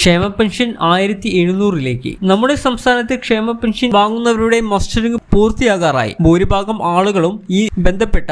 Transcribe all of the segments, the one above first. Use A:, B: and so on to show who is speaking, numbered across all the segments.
A: ക്ഷേമ പെൻഷൻ ആയിരത്തി എഴുന്നൂറിലേക്ക് നമ്മുടെ സംസ്ഥാനത്ത് ക്ഷേമ പെൻഷൻ വാങ്ങുന്നവരുടെ മസ്റ്ററിംഗ് പൂർത്തിയാകാറായി. ഭൂരിഭാഗം ആളുകളും ഈ ബന്ധപ്പെട്ട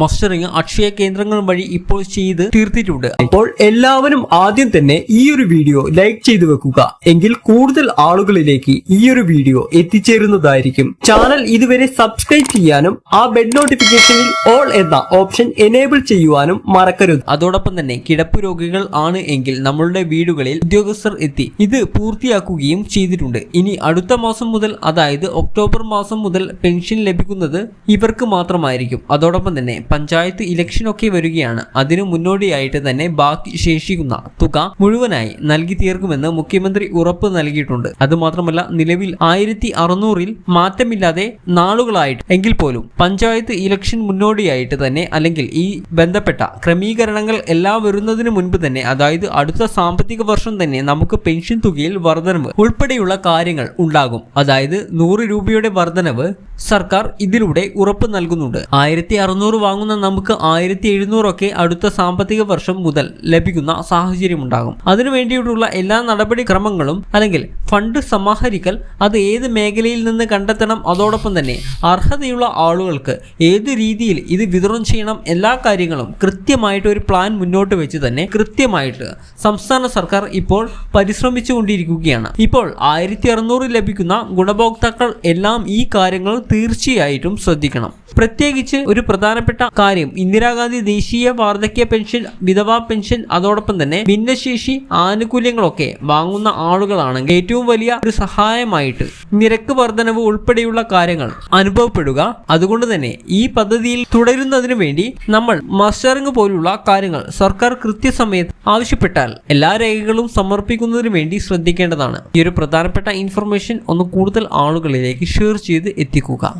A: മസ്റ്ററിംഗ് അക്ഷയ കേന്ദ്രങ്ങൾ വഴി ഇപ്പോൾ ചെയ്ത് തീർത്തിട്ടുണ്ട്.
B: അപ്പോൾ എല്ലാവരും ആദ്യം തന്നെ ഈ ഒരു വീഡിയോ ലൈക്ക് ചെയ്തു വെക്കുക. എങ്കിൽ കൂടുതൽ ആളുകളിലേക്ക് ഈ ഒരു വീഡിയോ എത്തിച്ചേരുന്നതായിരിക്കും. ചാനൽ ഇതുവരെ സബ്സ്ക്രൈബ് ചെയ്യാനും ആ ബെഡ് നോട്ടിഫിക്കേഷനിൽ ഓൾ എന്ന ഓപ്ഷൻ എനേബിൾ ചെയ്യുവാനും മറക്കരുത്.
A: അതോടൊപ്പം തന്നെ കിടപ്പ് രോഗികൾ ആണ് എങ്കിൽ നമ്മളുടെ വീടുകളിൽ ഉദ്യോഗസ്ഥർ എത്തി. ഇത് പൂർത്തിയാക്കുകയും ചെയ്തിട്ടുണ്ട്. ഇനി അടുത്ത മാസം മുതൽ അതായത് ഒക്ടോബർ മാസം മുതൽ പെൻഷൻ ലഭിക്കുന്നത് ഇവർക്ക് മാത്രമായിരിക്കും. അതോടൊപ്പം തന്നെ പഞ്ചായത്ത് ഇലക്ഷൻ ഒക്കെ വരികയാണ്. അതിനു മുന്നോടിയായിട്ട് തന്നെ ബാക്കി ശേഷിക്കുന്ന തുക മുഴുവനായി നൽകി തീർക്കുമെന്ന് മുഖ്യമന്ത്രി ഉറപ്പ് നൽകിയിട്ടുണ്ട്. അതുമാത്രമല്ല നിലവിൽ ആയിരത്തി അറുന്നൂറിൽ മാറ്റമില്ലാതെ നാളുകളായിട്ട് എങ്കിൽ പോലും പഞ്ചായത്ത് ഇലക്ഷൻ മുന്നോടിയായിട്ട് തന്നെ അല്ലെങ്കിൽ ഈ ബന്ധപ്പെട്ട ക്രമീകരണങ്ങൾ എല്ലാം വരുന്നതിന് മുൻപ് തന്നെ അതായത് അടുത്ത സാമ്പത്തിക വർഷം തന്നെ നമുക്ക് പെൻഷൻ തുകയിൽ വർധനവ് ഉൾപ്പെടെയുള്ള കാര്യങ്ങൾ ഉണ്ടാകും. അതായത് നൂറ് രൂപയുടെ വർധനവ് സർക്കാർ ഇതിലൂടെ ഉറപ്പ് നൽകുന്നുണ്ട്. ആയിരത്തി അറുന്നൂറ് വാങ്ങുന്ന നമുക്ക് ആയിരത്തി എഴുന്നൂറൊക്കെ അടുത്ത സാമ്പത്തിക വർഷം മുതൽ ലഭിക്കുന്ന സാഹചര്യം ഉണ്ടാകും അതിനു വേണ്ടിയിട്ടുള്ള എല്ലാ നടപടിക്രമങ്ങളും അല്ലെങ്കിൽ ഫണ്ട് സമാഹരിക്കൽ അത് ഏത് മേഖലയിൽ നിന്ന് കണ്ടെത്തണം അതോടൊപ്പം തന്നെ അർഹതയുള്ള ആളുകൾക്ക് ഏത് രീതിയിൽ ഇത് വിതരണം ചെയ്യണം എല്ലാ കാര്യങ്ങളും കൃത്യമായിട്ട് ഒരു പ്ലാൻ മുന്നോട്ട് വെച്ച് തന്നെ കൃത്യമായിട്ട് സംസ്ഥാന സർക്കാർ ഇപ്പോൾ പരിശ്രമിച്ചുകൊണ്ടിരിക്കുകയാണ്. ഇപ്പോൾ ആയിരത്തി അറുന്നൂറ് ലഭിക്കുന്ന ഗുണഭോക്താക്കൾ എല്ലാം ഈ കാര്യങ്ങൾ തീർച്ചയായിട്ടും ശ്രദ്ധിക്കണം. പ്രത്യേകിച്ച് ഒരു പ്രധാനപ്പെട്ട കാര്യം ഇന്ദിരാഗാന്ധി ദേശീയ വാർദ്ധക്യ പെൻഷൻ വിധവാ പെൻഷൻ അതോടൊപ്പം തന്നെ ഭിന്നശേഷി ആനുകൂല്യങ്ങളൊക്കെ വാങ്ങുന്ന ആളുകളാണെങ്കിൽ ഏറ്റവും വലിയ ഒരു സഹായമായിട്ട് നിരക്ക് വർധനവ് ഉൾപ്പെടെയുള്ള കാര്യങ്ങൾ അനുഭവപ്പെടുക. അതുകൊണ്ട് തന്നെ ഈ പദ്ധതിയിൽ തുടരുന്നതിനു വേണ്ടി നമ്മൾ മസ്റ്ററിംഗ് പോലുള്ള കാര്യങ്ങൾ സർക്കാർ കൃത്യസമയത്ത് ആവശ്യപ്പെട്ടാൽ എല്ലാ രേഖകളും സമർപ്പിക്കുന്നതിന് വേണ്ടി ശ്രദ്ധിക്കേണ്ടതാണ്. ഈ ഒരു പ്രധാനപ്പെട്ട ഇൻഫർമേഷൻ ഒന്ന് കൂടുതൽ ആളുകളിലേക്ക് ഷെയർ ചെയ്ത് എത്തിക്കുക toegang